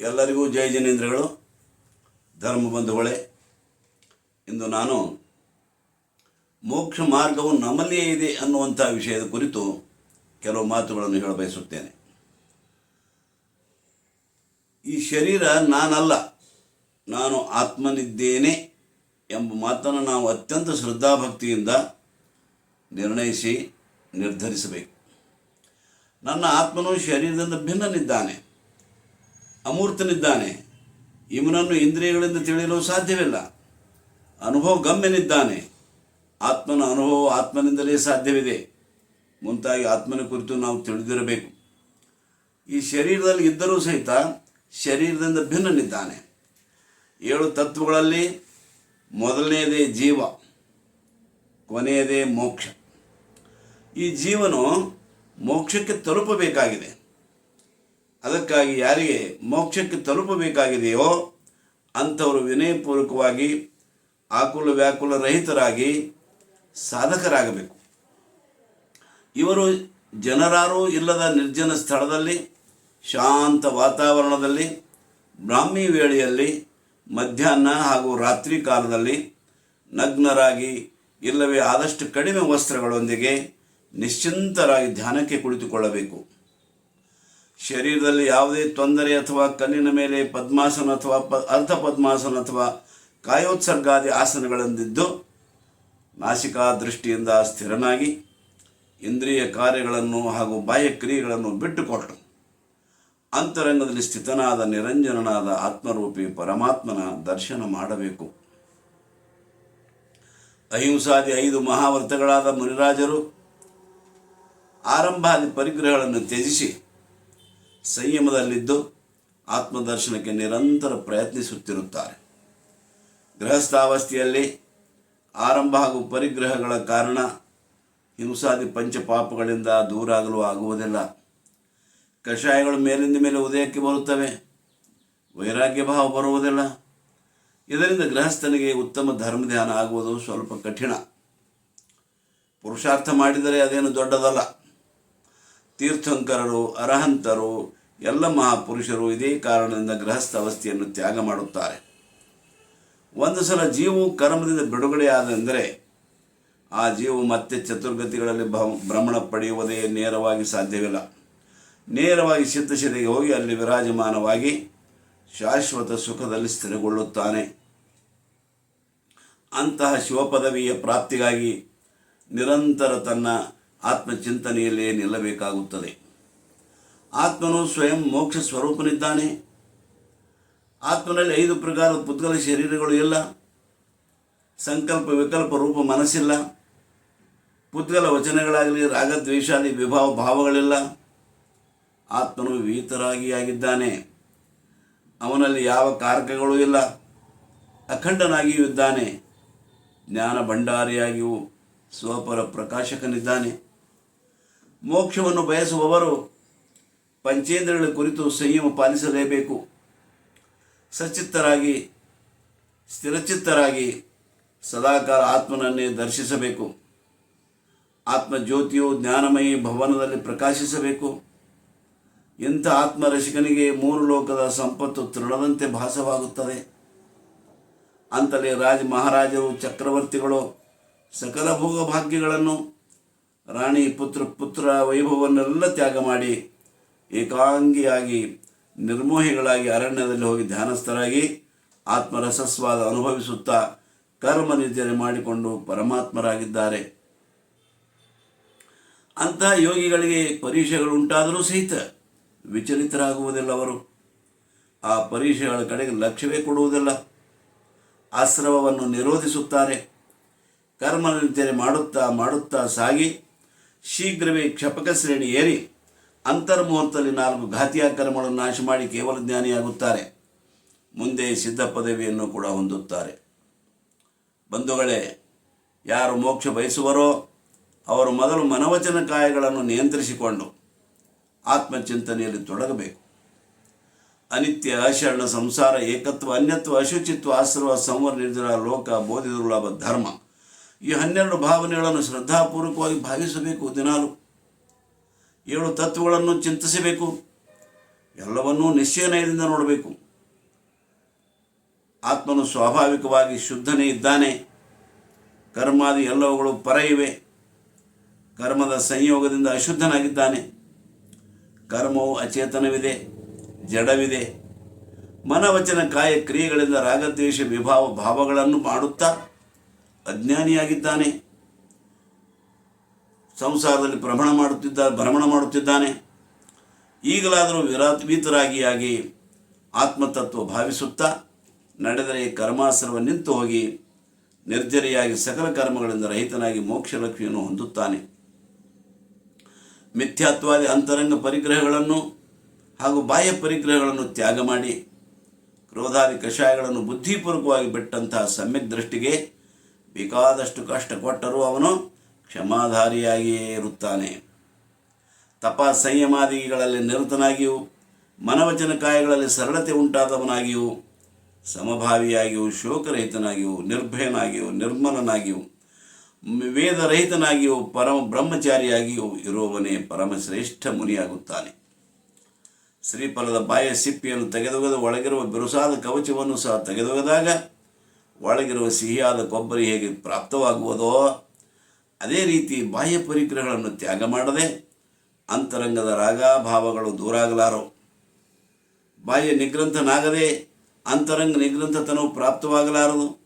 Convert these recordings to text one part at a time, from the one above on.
ಎಲ್ಲರಿಗೂ ಜಯ ಜನೇಂದ್ರಗಳು. ಧರ್ಮ ಬಂಧುಗಳೇ, ಇಂದು ನಾನು ಮೋಕ್ಷ ಮಾರ್ಗವು ನಮ್ಮಲ್ಲಿಯೇ ಇದೆ ಅನ್ನುವಂಥ ವಿಷಯದ ಕುರಿತು ಕೆಲವು ಮಾತುಗಳನ್ನು ಹೇಳ ಬಯಸುತ್ತೇನೆ. ಈ ಶರೀರ ನಾನಲ್ಲ, ನಾನು ಆತ್ಮನಿದ್ದೇನೆ ಎಂಬ ಮಾತನ್ನು ನಾವು ಅತ್ಯಂತ ಶ್ರದ್ಧಾಭಕ್ತಿಯಿಂದ ನಿರ್ಣಯಿಸಿ ನಿರ್ಧರಿಸಬೇಕು. ನನ್ನ ಆತ್ಮನು ಶರೀರದಿಂದ ಭಿನ್ನನಿದ್ದಾನೆ. ಅಮೂರ್ತನಿದ್ದಾನೆ. ಇವನನ್ನು ಇಂದ್ರಿಯಗಳಿಂದ ತಿಳಿಯಲು ಸಾಧ್ಯವಿಲ್ಲ. ಅನುಭವ ಗಮ್ಯನಿದ್ದಾನೆ. ಆತ್ಮನ ಅನುಭವ ಆತ್ಮನಿಂದಲೇ ಸಾಧ್ಯವಿದೆ. ಮುಂತಾಗಿ ಆತ್ಮನ ಕುರಿತು ನಾವು ತಿಳಿದಿರಬೇಕು. ಈ ಶರೀರದಲ್ಲಿ ಇದ್ದರೂ ಸಹಿತ ಶರೀರದಿಂದ ಭಿನ್ನನಿದ್ದಾನೆ. ಏಳು ತತ್ವಗಳಲ್ಲಿ ಮೊದಲನೆಯದೇ ಜೀವ, ಕೊನೆಯದೇ ಮೋಕ್ಷ. ಈ ಜೀವನು ಮೋಕ್ಷಕ್ಕೆ ತಲುಪಬೇಕಾಗಿದೆ. ಅದಕ್ಕಾಗಿ ಯಾರಿಗೆ ಮೋಕ್ಷಕ್ಕೆ ತಲುಪಬೇಕಾಗಿದೆಯೋ ಅಂಥವರು ವಿನಯಪೂರ್ವಕವಾಗಿ ಆಕುಲ ವ್ಯಾಕುಲ ರಹಿತರಾಗಿ ಸಾಧಕರಾಗಬೇಕು. ಇವರು ಜನರಾರೂ ಇಲ್ಲದ ನಿರ್ಜನ ಸ್ಥಳದಲ್ಲಿ, ಶಾಂತ ವಾತಾವರಣದಲ್ಲಿ, ಬ್ರಾಹ್ಮಿ ವೇಳೆಯಲ್ಲಿ, ಮಧ್ಯಾಹ್ನ ಹಾಗೂ ರಾತ್ರಿ ಕಾಲದಲ್ಲಿ ನಗ್ನರಾಗಿ ಇಲ್ಲವೇ ಆದಷ್ಟು ಕಡಿಮೆ ವಸ್ತ್ರಗಳೊಂದಿಗೆ ನಿಶ್ಚಿಂತರಾಗಿ ಧ್ಯಾನಕ್ಕೆ ಕುಳಿತುಕೊಳ್ಳಬೇಕು. ಶರೀರದಲ್ಲಿ ಯಾವುದೇ ತೊಂದರೆ ಅಥವಾ ಕಣ್ಣಿನ ಮೇಲೆ ಪದ್ಮಾಸನ ಅಥವಾ ಪ, ಅರ್ಧ ಪದ್ಮಾಸನ ಅಥವಾ ಕಾಯೋತ್ಸರ್ಗಾದಿ ಆಸನಗಳಂದಿದ್ದು ನಾಸಿಕಾ ದೃಷ್ಟಿಯಿಂದ ಸ್ಥಿರನಾಗಿ ಇಂದ್ರಿಯ ಕಾರ್ಯಗಳನ್ನು ಹಾಗೂ ಬಾಹ್ಯ ಕ್ರಿಯೆಗಳನ್ನು ಬಿಟ್ಟುಕೊಟ್ಟು ಅಂತರಂಗದಲ್ಲಿ ಸ್ಥಿತನಾದ ನಿರಂಜನನಾದ ಆತ್ಮರೂಪಿ ಪರಮಾತ್ಮನ ದರ್ಶನ ಮಾಡಬೇಕು. ಅಹಿಂಸಾದಿ ಐದು ಮಹಾವ್ರತಗಳಾದ ಮುನಿರಾಜರು ಆರಂಭಾದಿ ಪರಿಗ್ರಹಗಳನ್ನು ತ್ಯಜಿಸಿ ಸಂಯಮದಲ್ಲಿದ್ದು ಆತ್ಮದರ್ಶನಕ್ಕೆ ನಿರಂತರ ಪ್ರಯತ್ನಿಸುತ್ತಿರುತ್ತಾರೆ. ಗೃಹಸ್ಥಾವಸ್ಥೆಯಲ್ಲಿ ಆರಂಭ ಹಾಗೂ ಪರಿಗ್ರಹಗಳ ಕಾರಣ ಹಿಂಸಾದಿ ಪಂಚಪಾಪಗಳಿಂದ ದೂರಾಗಲು ಆಗುವುದಿಲ್ಲ. ಕಷಾಯಗಳು ಮೇಲಿಂದ ಮೇಲೆ ಉದಯಕ್ಕೆ ಬರುತ್ತವೆ. ವೈರಾಗ್ಯ ಭಾವ ಬರುವುದಿಲ್ಲ. ಇದರಿಂದ ಗೃಹಸ್ಥನಿಗೆ ಉತ್ತಮ ಧರ್ಮ ಧ್ಯಾನ ಆಗುವುದು ಸ್ವಲ್ಪ ಕಠಿಣ. ಪುರುಷಾರ್ಥ ಮಾಡಿದರೆ ಅದೇನು ದೊಡ್ಡದಲ್ಲ. ತೀರ್ಥಂಕರರು, ಅರಹಂತರು, ಎಲ್ಲ ಮಹಾಪುರುಷರು ಇದೇ ಕಾರಣದಿಂದ ಗೃಹಸ್ಥ ಅವಸ್ಥೆಯನ್ನು ತ್ಯಾಗ ಮಾಡುತ್ತಾರೆ. ಒಂದು ಸಲ ಜೀವವು ಕರ್ಮದಿಂದ ಬಿಡುಗಡೆಯಾದೆಂದರೆ ಆ ಜೀವು ಮತ್ತೆ ಚತುರ್ಗತಿಗಳಲ್ಲಿ ಭ್ರಮಣ ಪಡೆಯುವುದೇ ನೇರವಾಗಿ ಸಾಧ್ಯವಿಲ್ಲ. ನೇರವಾಗಿ ಸಿದ್ಧಶಿಲೆಗೆ ಹೋಗಿ ಅಲ್ಲಿ ವಿರಾಜಮಾನವಾಗಿ ಶಾಶ್ವತ ಸುಖದಲ್ಲಿ ಸ್ಥಿರಗೊಳ್ಳುತ್ತಾನೆ. ಅಂತಹ ಶಿವಪದವಿಯ ಪ್ರಾಪ್ತಿಗಾಗಿ ನಿರಂತರ ತನ್ನ ಆತ್ಮಚಿಂತನೆಯಲ್ಲೇ ನಿಲ್ಲಬೇಕಾಗುತ್ತದೆ. ಆತ್ಮನು ಸ್ವಯಂ ಮೋಕ್ಷ ಸ್ವರೂಪನಿದ್ದಾನೆ. ಆತ್ಮನಲ್ಲಿ ಐದು ಪ್ರಕಾರದ ಪುದ್ಗಲ ಶರೀರಗಳು ಇಲ್ಲ. ಸಂಕಲ್ಪ, ವಿಕಲ್ಪ, ರೂಪ, ಮನಸ್ಸಿಲ್ಲ. ಪುದ್ಗಲ ವಚನಗಳಾಗಲಿ, ರಾಗದ್ವೇಷಾದಿ, ವಿಭಾವ, ಭಾವಗಳಿಲ್ಲ. ಆತ್ಮನು ವಿಹಿತರಾಗಿ ಆಗಿದ್ದಾನೆ. ಅವನಲ್ಲಿ ಯಾವ ಕಾರಕಗಳೂ ಇಲ್ಲ. ಅಖಂಡನಾಗಿಯೂ ಇದ್ದಾನೆ. ಜ್ಞಾನ ಭಂಡಾರಿಯಾಗಿಯೂ ಸ್ವಪರ ಪ್ರಕಾಶಕನಿದ್ದಾನೆ. ಮೋಕ್ಷವನ್ನು ಬಯಸುವವರು ಪಂಚೇಂದ್ರಗಳ ಕುರಿತು ಸಂಯಮ ಪಾಲಿಸಲೇಬೇಕು. ಸಚಿತ್ತರಾಗಿ ಸ್ಥಿರಚಿತ್ತರಾಗಿ ಸದಾಕಾಲ ಆತ್ಮನನ್ನೇ ದರ್ಶಿಸಬೇಕು. ಆತ್ಮಜ್ಯೋತಿಯು ಜ್ಞಾನಮಯಿ ಭವನದಲ್ಲಿ ಪ್ರಕಾಶಿಸಬೇಕು. ಇಂಥ ಆತ್ಮರಸಿಕನಿಗೆ ಮೂರು ಲೋಕದ ಸಂಪತ್ತು ತೃಣದಂತೆ ಭಾಸವಾಗುತ್ತದೆ. ಅಂತಲೇ ರಾಜ ಮಹಾರಾಜರು ಚಕ್ರವರ್ತಿಗಳು ಸಕಲ ಭೋಗ ಭಾಗ್ಯಗಳನ್ನು ರಾಣಿ ಪುತ್ರ ಪುತ್ರ ವೈಭವವನ್ನೆಲ್ಲ ತ್ಯಾಗ ಮಾಡಿ ಏಕಾಂಗಿಯಾಗಿ ನಿರ್ಮೋಹಿಗಳಾಗಿ ಅರಣ್ಯದಲ್ಲಿ ಹೋಗಿ ಧ್ಯಾನಸ್ಥರಾಗಿ ಆತ್ಮರಸಸ್ವಾದ ಅನುಭವಿಸುತ್ತಾ ಕರ್ಮ ನಿದ್ರಣೆ ಮಾಡಿಕೊಂಡು ಪರಮಾತ್ಮರಾಗಿದ್ದಾರೆ. ಅಂತಹ ಯೋಗಿಗಳಿಗೆ ಪರೀಕ್ಷೆಗಳು ಉಂಟಾದರೂ ಸಹಿತ ವಿಚಲಿತರಾಗುವುದಿಲ್ಲ ಅವರು. ಆ ಪರೀಕ್ಷೆಗಳ ಕಡೆಗೆ ಲಕ್ಷ್ಯವೇ ಕೊಡುವುದಿಲ್ಲ. ಆಶ್ರವವನ್ನು ನಿರೋಧಿಸುತ್ತಾರೆ. ಕರ್ಮ ನಿತ್ಯನೆ ಮಾಡುತ್ತಾ ಮಾಡುತ್ತಾ ಸಾಗಿ ಶೀಘ್ರವೇ ಕ್ಷಪಕ ಶ್ರೇಣಿ ಏರಿ ಅಂತರ್ಮುಹೂರ್ತದಲ್ಲಿ ನಾಲ್ಕು ಘಾತಿಯ ಕರ್ಮಗಳನ್ನು ನಾಶ ಮಾಡಿ ಕೇವಲ ಜ್ಞಾನಿಯಾಗುತ್ತಾರೆ. ಮುಂದೆ ಸಿದ್ಧ ಪದವಿಯನ್ನು ಕೂಡ ಹೊಂದುತ್ತಾರೆ. ಬಂಧುಗಳೇ, ಯಾರು ಮೋಕ್ಷ ಬಯಸುವರೋ ಅವರು ಮೊದಲು ಮನವಚನ ಕಾಯಗಳನ್ನು ನಿಯಂತ್ರಿಸಿಕೊಂಡು ಆತ್ಮಚಿಂತನೆಯಲ್ಲಿ ತೊಡಗಬೇಕು. ಅನಿತ್ಯ ಅಶರಣ ಸಂಸಾರ ಏಕತ್ವ ಅನ್ಯತ್ವ ಅಶುಚಿತ್ವ ಆಶ್ರವ ಸಂವರ್ ನಿರ್ಜರ ಲೋಕ ಬೋಧಿದುರ್ಲಭ ಧರ್ಮ. ಈ ಹನ್ನೆರಡು ಭಾವನೆಗಳನ್ನು ಶ್ರದ್ಧಾಪೂರ್ವಕವಾಗಿ ಭಾವಿಸಬೇಕು ದಿನಾಲು. ಏಳು ತತ್ವಗಳನ್ನು ಚಿಂತಿಸಬೇಕು. ಎಲ್ಲವನ್ನೂ ನಿಶ್ಚಯನಯದಿಂದ ನೋಡಬೇಕು. ಆತ್ಮನು ಸ್ವಾಭಾವಿಕವಾಗಿ ಶುದ್ಧನೇ ಇದ್ದಾನೆ. ಕರ್ಮಾದಿ ಎಲ್ಲವುಗಳು ಪರ ಇವೆ ಕರ್ಮದ ಸಂಯೋಗದಿಂದ ಅಶುದ್ಧನಾಗಿದ್ದಾನೆ. ಕರ್ಮವು ಅಚೇತನವಿದೆ, ಜಡವಿದೆ. ಮನವಚನ ಕಾಯ ಕ್ರಿಯೆಗಳಿಂದ ರಾಗದ್ವೇಷ, ವಿಭಾವ, ಭಾವಗಳನ್ನು ಮಾಡುತ್ತಾ ಅಜ್ಞಾನಿಯಾಗಿದ್ದಾನೆ. ಸಂಸಾರದಲ್ಲಿ ಭ್ರಮಣ ಮಾಡುತ್ತಿದ್ದ ಭ್ರಮಣ ಮಾಡುತ್ತಿದ್ದಾನೆ. ಈಗಲಾದರೂ ವಿರಾತ್ ವೀತರಾಗಿಯಾಗಿ ಆತ್ಮತತ್ವ ಭಾವಿಸುತ್ತಾ ನಡೆದರೆ ಕರ್ಮಾಸರವ ನಿಂತು ಹೋಗಿ ನಿರ್ಜರಿಯಾಗಿ ಸಕಲ ಕರ್ಮಗಳಿಂದ ರಹಿತನಾಗಿ ಮೋಕ್ಷ ಲಕ್ಷ್ಮಿಯನ್ನು ಹೊಂದುತ್ತಾನೆ. ಮಿಥ್ಯಾತ್ವಾದಿ ಅಂತರಂಗ ಪರಿಗ್ರಹಗಳನ್ನು ಹಾಗೂ ಬಾಹ್ಯ ಪರಿಗ್ರಹಗಳನ್ನು ತ್ಯಾಗ ಮಾಡಿ, ಕ್ರೋಧಾದಿ ಕಷಾಯಗಳನ್ನು ಬುದ್ಧಿಪೂರ್ವಕವಾಗಿ ಬಿಟ್ಟಂತಹ ಸಮ್ಯಕ್ ದೃಷ್ಟಿಗೆ ಬೇಕಾದಷ್ಟು ಕಷ್ಟ ಕೊಟ್ಟರೂ ಅವನು ಕ್ಷಮಾಧಾರಿಯಾಗಿಯೇ ಇರುತ್ತಾನೆ. ತಪ ಸಂಯಮಾದಿಗಳಲ್ಲಿ ನಿರತನಾಗಿಯೂ, ಮನವಚನ ಕಾಯಗಳಲ್ಲಿ ಸರಳತೆ ಉಂಟಾದವನಾಗಿಯೂ, ಸಮಭಾವಿಯಾಗಿಯೂ, ಶೋಕರಹಿತನಾಗಿಯೂ, ನಿರ್ಭಯನಾಗಿಯೂ, ನಿರ್ಮಲನಾಗಿಯೂ, ವೇದರಹಿತನಾಗಿಯೂ, ಪರಮ ಬ್ರಹ್ಮಚಾರಿಯಾಗಿಯೂ ಇರುವವನೇ ಪರಮಶ್ರೇಷ್ಠ ಮುನಿಯಾಗುತ್ತಾನೆ. ಶ್ರೀಫಲದ ಬಾಯ ಸಿಪ್ಪಿಯನ್ನು ತೆಗೆದೊಗೆದು, ಒಳಗಿರುವ ಬಿರುಸಾದ ಕವಚವನ್ನು ಸಹ ತೆಗೆದೊಗೆದಾಗ ಒಳಗಿರುವ ಸಿಹಿಯಾದ ಕೊಬ್ಬರಿ ಹೇಗೆ ಪ್ರಾಪ್ತವಾಗುವುದೋ ಅದೇ ರೀತಿ ಬಾಹ್ಯ ಪರಿಗ್ರಹಗಳನ್ನು ತ್ಯಾಗ ಮಾಡದೆ ಅಂತರಂಗದ ರಾಗಾಭಾವಗಳು ದೂರಾಗಲಾರವು ಬಾಹ್ಯ ನಿಗ್ರಂಥನಾಗದೆ ಅಂತರಂಗ ನಿಗ್ರಂಥತನವು ಪ್ರಾಪ್ತವಾಗಲಾರದು.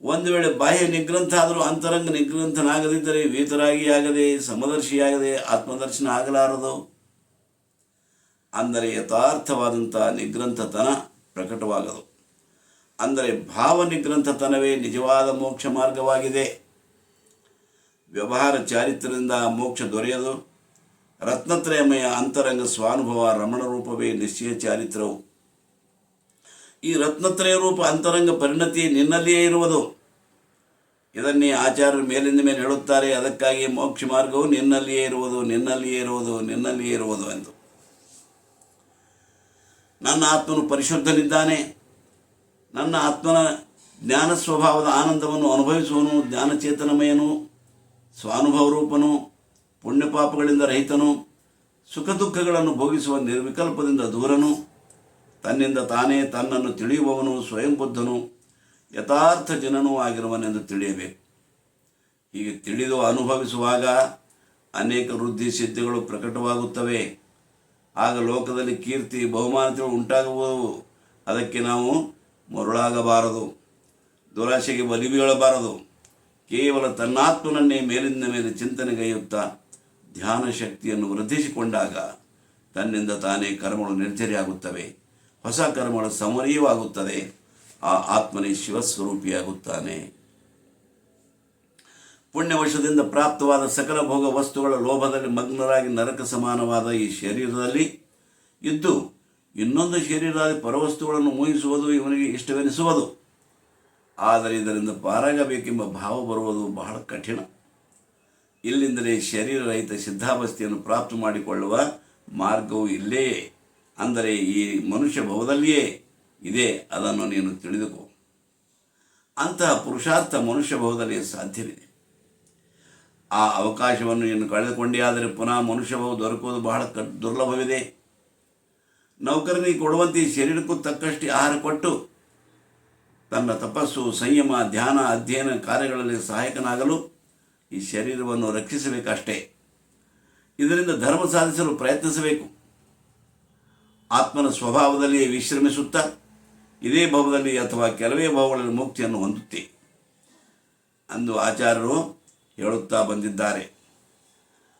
ಒಂದು ವೇಳೆ ಬಾಹ್ಯ ನಿಗ್ರಂಥ ಆದರೂ ಅಂತರಂಗ ನಿಗ್ರಂಥನಾಗದಿದ್ದರೆ ವೀತರಾಗಿ ಆಗದೆ ಸಮದರ್ಶಿಯಾಗದೆ ಆತ್ಮದರ್ಶನ ಆಗಲಾರದು. ಅಂದರೆ ಯಥಾರ್ಥವಾದಂಥ ನಿಗ್ರಂಥತನ ಪ್ರಕಟವಾಗದು. ಅಂದರೆ ಭಾವನೆ ಗ್ರಂಥತನವೇ ನಿಜವಾದ ಮೋಕ್ಷ ಮಾರ್ಗವಾಗಿದೆ. ವ್ಯವಹಾರ ಚಾರಿತ್ರ್ಯದಿಂದ ಮೋಕ್ಷ ದೊರೆಯದು. ರತ್ನತ್ರಯಮಯ ಅಂತರಂಗ ಸ್ವಾನುಭವ ರಮಣ ರೂಪವೇ ನಿಶ್ಚಯ ಚಾರಿತ್ರವು. ಈ ರತ್ನತ್ರಯ ರೂಪ ಅಂತರಂಗ ಪರಿಣತಿ ನಿನ್ನಲ್ಲಿಯೇ ಇರುವುದು. ಇದನ್ನೇ ಆಚಾರ್ಯರು ಮೇಲಿಂದ ಮೇಲೆ ಹೇಳುತ್ತಾರೆ ಅದಕ್ಕಾಗಿ ಮೋಕ್ಷ ಮಾರ್ಗವು ನಿನ್ನಲ್ಲಿಯೇ ಇರುವುದು ನಿನ್ನಲ್ಲಿಯೇ ಇರುವುದು ನಿನ್ನಲ್ಲಿಯೇ ಇರುವುದು ಎಂದು. ನನ್ನ ಆತ್ಮನು ಪರಿಶುದ್ಧನಿದ್ದಾನೆ. ನನ್ನ ಆತ್ಮನ ಜ್ಞಾನ ಸ್ವಭಾವದ ಆನಂದವನ್ನು ಅನುಭವಿಸುವನು, ಜ್ಞಾನಚೇತನಮಯನು ಸ್ವಾನುಭವ ರೂಪನು ಪುಣ್ಯಪಾಪಗಳಿಂದ ರಹಿತನು ಸುಖ ದುಃಖಗಳನ್ನು ಭೋಗಿಸುವ ನಿರ್ವಿಕಲ್ಪದಿಂದ ದೂರನು, ತನ್ನಿಂದ ತಾನೇ ತನ್ನನ್ನು ತಿಳಿಯುವವನು, ಸ್ವಯಂ ಬುದ್ಧನು, ಯಥಾರ್ಥ ಜನನೂ ಆಗಿರುವನೆಂದು ತಿಳಿಯಬೇಕು. ಹೀಗೆ ತಿಳಿದು ಅನುಭವಿಸುವಾಗ ಅನೇಕ ವೃದ್ಧಿ ಸಿದ್ಧಿಗಳು ಪ್ರಕಟವಾಗುತ್ತವೆ. ಆಗ ಲೋಕದಲ್ಲಿ ಕೀರ್ತಿ, ಬಹುಮಾನತೆಗಳು ಉಂಟಾಗಬಹುದು. ಅದಕ್ಕೆ ನಾವು ಮರುಳಾಗಬಾರದು. ದುರಾಶೆಗೆ ಬಲಿ ಬೀಳಬಾರದು ಕೇವಲ ತನ್ನಾತ್ಮನನ್ನೇ ಮೇಲಿಂದ ಮೇಲೆ ಚಿಂತನೆಗೈಯುತ್ತಾ ಧ್ಯಾನ ಶಕ್ತಿಯನ್ನು ವೃದ್ಧಿಸಿಕೊಂಡಾಗ ತನ್ನಿಂದ ತಾನೇ ಕರ್ಮಗಳು ನಿರ್ಜರಿಯಾಗುತ್ತವೆ. ಹೊಸ ಕರ್ಮಗಳು ಸಮರೀಯವಾಗುತ್ತದೆ ಆ ಆತ್ಮನೇ ಶಿವಸ್ವರೂಪಿಯಾಗುತ್ತಾನೆ. ಪುಣ್ಯವಶದಿಂದ ಪ್ರಾಪ್ತವಾದ ಸಕಲ ಭೋಗ ವಸ್ತುಗಳ ಲೋಭದಲ್ಲಿ ಮಗ್ನರಾಗಿ ನರಕ ಸಮಾನವಾದ ಈ ಶರೀರದಲ್ಲಿ ಇದ್ದು ಇನ್ನೊಂದು ಶರೀರಾದಿ ಪರವಸ್ತುಗಳನ್ನು ಮೋಹಿಸುವುದು ಇವನಿಗೆ ಇಷ್ಟವೆನಿಸುವುದು. ಆದರೆ ಇದರಿಂದ ಪಾರಾಗಬೇಕೆಂಬ ಭಾವ ಬರುವುದು ಬಹಳ ಕಠಿಣ. ಇಲ್ಲಿಂದಲೇ ಶರೀರ ರಹಿತ ಸಿದ್ಧಾವಸ್ಥೆಯನ್ನು ಪ್ರಾಪ್ತ ಮಾಡಿಕೊಳ್ಳುವ ಮಾರ್ಗವು ಇಲ್ಲೇ. ಅಂದರೆ ಈ ಮನುಷ್ಯ ಭವದಲ್ಲಿಯೇ. ಇದೆ, ಅದನ್ನು ನೀನು ತಿಳಿದುಕೋ. ಅಂತಹ ಪುರುಷಾರ್ಥ ಮನುಷ್ಯ ಭವದಲ್ಲಿ ಸಾಧ್ಯವಿದೆ. ಆ ಅವಕಾಶವನ್ನು ನೀನು ಕಳೆದುಕೊಂಡೇ ಆದರೆ ಪುನಃ ಮನುಷ್ಯ ಭವ ದೊರಕುವುದು ಬಹಳ ದುರ್ಲಭವಿದೆ. ನೌಕರನಿಗೆ ಕೊಡುವಂತೆ ಶರೀರಕ್ಕೂ ತಕ್ಕಷ್ಟು ಆಹಾರ ಕೊಟ್ಟು ತನ್ನ ತಪಸ್ಸು, ಸಂಯಮ, ಧ್ಯಾನ, ಅಧ್ಯಯನ ಕಾರ್ಯಗಳಲ್ಲಿ ಸಹಾಯಕನಾಗಲು ಈ ಶರೀರವನ್ನು ರಕ್ಷಿಸಬೇಕಷ್ಟೇ. ಇದರಿಂದ ಧರ್ಮ ಸಾಧಿಸಲು ಪ್ರಯತ್ನಿಸಬೇಕು. ಆತ್ಮನ ಸ್ವಭಾವದಲ್ಲಿಯೇ ವಿಶ್ರಮಿಸುತ್ತಾ ಇದೇ ಭಾವದಲ್ಲಿ ಅಥವಾ ಕೆಲವೇ ಭಾವಗಳಲ್ಲಿ ಮುಕ್ತಿಯನ್ನು ಹೊಂದುತ್ತೆ ಅಂದು ಆಚಾರ್ಯರು ಹೇಳುತ್ತಾ ಬಂದಿದ್ದಾರೆ.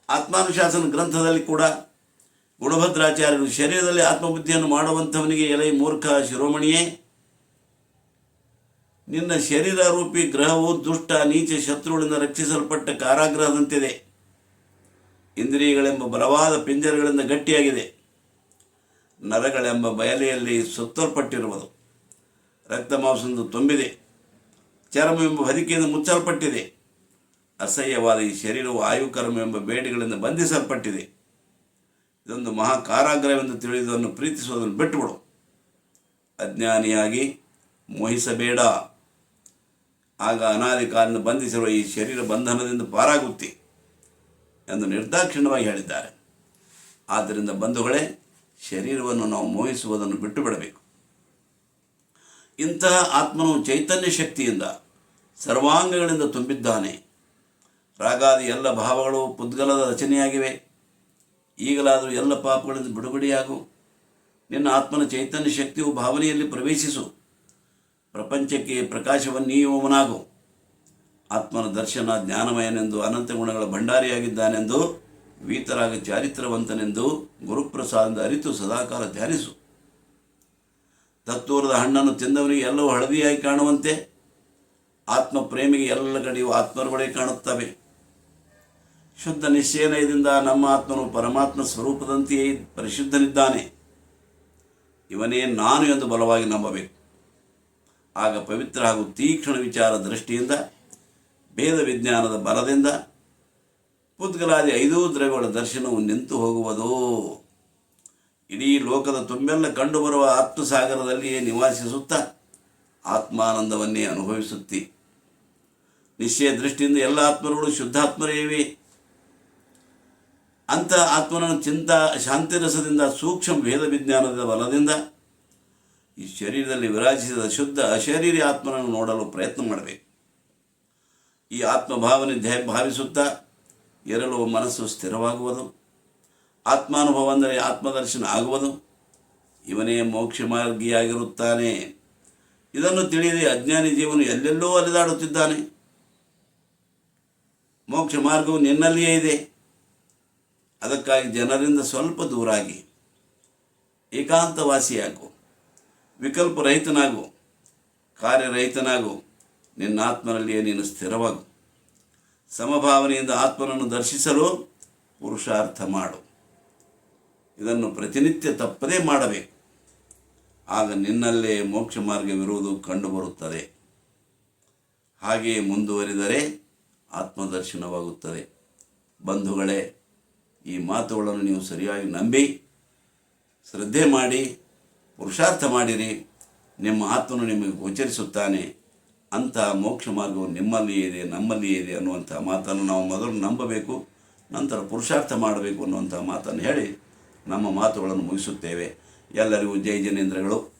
ಆತ್ಮಾನುಶಾಸನ ಗ್ರಂಥದಲ್ಲಿ ಕೂಡ ಗುಣಭದ್ರಾಚಾರ್ಯರು ಶರೀರದಲ್ಲಿ ಆತ್ಮಬುದ್ಧಿಯನ್ನು ಮಾಡುವಂಥವನಿಗೆ ಎಲೆ ಮೂರ್ಖ ಶಿರೋಮಣಿಯೇ. ನಿನ್ನ ಶರೀರ ರೂಪಿ ಗ್ರಹವು ದುಷ್ಟ ನೀಚ ಶತ್ರುಗಳಿಂದ ರಕ್ಷಿಸಲ್ಪಟ್ಟ ಕಾರಾಗೃಹದಂತಿದೆ. ಇಂದ್ರಿಯಗಳೆಂಬ ಬಲವಾದ ಪಿಂಜರಗಳಿಂದ ಗಟ್ಟಿಯಾಗಿದೆ. ನರಗಳೆಂಬ ಬಯಲೆಯಲ್ಲಿ ಸುತ್ತಲ್ಪಟ್ಟಿರುವುದು. ರಕ್ತ ಮಾಂಸದಿಂದ ತುಂಬಿದೆ. ಚರ್ಮವೆಂಬ ಹೊದಿಕೆಯಿಂದ ಮುಚ್ಚಲ್ಪಟ್ಟಿದೆ. ಅಸಹ್ಯವಾದ ಈ ಶರೀರವು ಆಯುಕರ್ಮ ಎಂಬ ಬೇಡಿಗಳಿಂದ ಬಂಧಿಸಲ್ಪಟ್ಟಿದೆ. ಇದೊಂದು ಮಹಾ ಕಾರಾಗ್ರಹವೆಂದು ತಿಳಿದುದನ್ನು ಪ್ರೀತಿಸುವುದನ್ನು ಬಿಟ್ಟುಬಿಡು ಅಜ್ಞಾನಿಯಾಗಿ ಮೋಹಿಸಬೇಡ. ಆಗ ಅನಾದಿ ಕಾಲನ್ನು ಬಂಧಿಸಿರುವ ಈ ಶರೀರ ಬಂಧನದಿಂದ ಪಾರಾಗುತ್ತಿ ಎಂದು ನಿರ್ದಾಕ್ಷಿಣ್ಯವಾಗಿ ಹೇಳಿದ್ದಾರೆ. ಆದ್ದರಿಂದ ಬಂಧುಗಳೇ, ಶರೀರವನ್ನು ನಾವು ಮೋಹಿಸುವುದನ್ನು ಬಿಟ್ಟು ಬಿಡಬೇಕು ಇಂತಹ ಆತ್ಮನು ಚೈತನ್ಯ ಶಕ್ತಿಯಿಂದ ಸರ್ವಾಂಗಗಳಿಂದ ತುಂಬಿದ್ದಾನೆ. ರಾಗಾದಿ ಎಲ್ಲ ಭಾವಗಳು ಪುದ್ಗಲದ ರಚನೆಯಾಗಿವೆ. ಈಗಲಾದರೂ ಎಲ್ಲ ಪಾಪಗಳಿಂದ ಬಿಡುಗಡೆಯಾಗು. ನಿನ್ನ ಆತ್ಮನ ಚೈತನ್ಯ ಶಕ್ತಿಯು ಭಾವನೆಯಲ್ಲಿ ಪ್ರವೇಶಿಸು. ಪ್ರಪಂಚಕ್ಕೆ ಪ್ರಕಾಶವನ್ನೀಯುವವನಾಗು ಆತ್ಮನ ದರ್ಶನ, ಜ್ಞಾನಮಯನೆಂದು, ಅನಂತ ಗುಣಗಳ ಭಂಡಾರಿಯಾಗಿದ್ದಾನೆಂದು, ವೀತರಾಗ ಚಾರಿತ್ರವಂತನೆಂದು ಗುರುಪ್ರಸಾದಿಂದ ಅರಿತು ಸದಾಕಾಲ ಧ್ಯಾನಿಸು. ತತ್ತೂರದ ಹಣ್ಣನ್ನು ತಿಂದವರಿಗೆ ಎಲ್ಲವೂ ಹಳದಿಯಾಗಿ ಕಾಣುವಂತೆ. ಆತ್ಮ ಪ್ರೇಮಿಗೆ ಎಲ್ಲ ಕಡೆಯೂ ಆತ್ಮರುಗಳೇ ಕಾಣುತ್ತವೆ. ಶುದ್ಧ ನಿಶ್ಚಯನಯದಿಂದ ನಮ್ಮ ಆತ್ಮನು ಪರಮಾತ್ಮ ಸ್ವರೂಪದಂತೆಯೇ ಪರಿಶುದ್ಧನಿದ್ದಾನೆ. ಇವನೇ ನಾನು ಎಂದು ಬಲವಾಗಿ ನಂಬಬೇಕು. ಆಗ ಪವಿತ್ರ ಹಾಗೂ ತೀಕ್ಷ್ಣ ವಿಚಾರ ದೃಷ್ಟಿಯಿಂದ, ಭೇದ ವಿಜ್ಞಾನದ ಬಲದಿಂದ, ಪುದ್ಗಲಾದಿ ಐದೂ ದ್ರವ್ಯಗಳ ದರ್ಶನವು ನಿಂತು ಹೋಗುವುದು? ಇಡೀ ಲೋಕದ ತುಂಬೆಲ್ಲ ಕಂಡುಬರುವ ಆತ್ಮಸಾಗರದಲ್ಲಿಯೇ ನಿವಾಸಿಸುತ್ತಾ ಆತ್ಮಾನಂದವನ್ನೇ ಅನುಭವಿಸುತ್ತಿ. ನಿಶ್ಚಯ ದೃಷ್ಟಿಯಿಂದ ಎಲ್ಲ ಆತ್ಮರುಗಳು ಶುದ್ಧಾತ್ಮರೇ ಇವೆ ಅಂಥ ಆತ್ಮನನ್ನು ಚಿಂತ ಶಾಂತಿರಸದಿಂದ ಸೂಕ್ಷ್ಮ ಭೇದ ವಿಜ್ಞಾನದ ಬಲದಿಂದ ಈ ಶರೀರದಲ್ಲಿ ವಿರಾಜಿಸಿದ ಶುದ್ಧ, ಅಶರೀರಿ ಆತ್ಮನನ್ನು ನೋಡಲು ಪ್ರಯತ್ನ ಮಾಡಬೇಕು. ಈ ಆತ್ಮಭಾವನೆ ಧ್ಯ, ಭಾವಿಸುತ್ತಾ ಎರಲು ಮನಸ್ಸು ಸ್ಥಿರವಾಗುವುದು. ಆತ್ಮಾನುಭವ ಅಂದರೆ ಆತ್ಮದರ್ಶನ ಆಗುವುದು. ಇವನೇ ಮೋಕ್ಷ ಮಾರ್ಗಿಯಾಗಿರುತ್ತಾನೆ ಇದನ್ನು ತಿಳಿಯದೆ ಅಜ್ಞಾನಿ ಜೀವನು ಎಲ್ಲೆಲ್ಲೋ ಅಲೆದಾಡುತ್ತಿದ್ದಾನೆ. ಮೋಕ್ಷ ಮಾರ್ಗವು ನಿನ್ನಲ್ಲಿಯೇ ಇದೆ. ಅದಕ್ಕಾಗಿ ಜನರಿಂದ ಸ್ವಲ್ಪ ದೂರಾಗಿ, ಏಕಾಂತವಾಸಿಯಾಗು ವಿಕಲ್ಪರಹಿತನಾಗು ಕಾರ್ಯರಹಿತನಾಗು, ನಿನ್ನ ಆತ್ಮನಲ್ಲಿಯೇ ನೀನು ಸ್ಥಿರವಾಗು. ಸಮಭಾವನೆಯಿಂದ ಆತ್ಮನನ್ನು ದರ್ಶಿಸಲು ಪುರುಷಾರ್ಥ ಮಾಡು. ಇದನ್ನು ಪ್ರತಿನಿತ್ಯ ತಪ್ಪದೇ ಮಾಡಬೇಕು. ಆಗ ನಿನ್ನಲ್ಲೇ ಮೋಕ್ಷ ಮಾರ್ಗವಿರುವುದು ಕಂಡುಬರುತ್ತದೆ. ಹಾಗೆಯೇ ಮುಂದುವರಿದರೆ ಆತ್ಮದರ್ಶನವಾಗುತ್ತದೆ. ಬಂಧುಗಳೇ ಈ ಮಾತುಗಳನ್ನು ನೀವು ಸರಿಯಾಗಿ ನಂಬಿ, ಶ್ರದ್ಧೆ ಮಾಡಿ, ಪುರುಷಾರ್ಥ ಮಾಡಿರಿ. ನಿಮ್ಮ ಆತ್ಮನು ನಿಮಗೆ ಗೋಚರಿಸುತ್ತಾನೆ. ಅಂತಹ ಮೋಕ್ಷ ಮಾರ್ಗವು ನಿಮ್ಮಲ್ಲಿಯೇ ಇದೆ, ನಮ್ಮಲ್ಲಿಯೇ ಇದೆ ಅನ್ನುವಂಥ ಮಾತನ್ನು ನಾವು ಮೊದಲು ನಂಬಬೇಕು, ನಂತರ ಪುರುಷಾರ್ಥ ಮಾಡಬೇಕು ಅನ್ನುವಂಥ ಮಾತನ್ನು ಹೇಳಿ ನಮ್ಮ ಮಾತುಗಳನ್ನು ಮುಗಿಸುತ್ತೇವೆ. ಎಲ್ಲರಿಗೂ ಜೈ ಜನೇಂದ್ರಗಳು.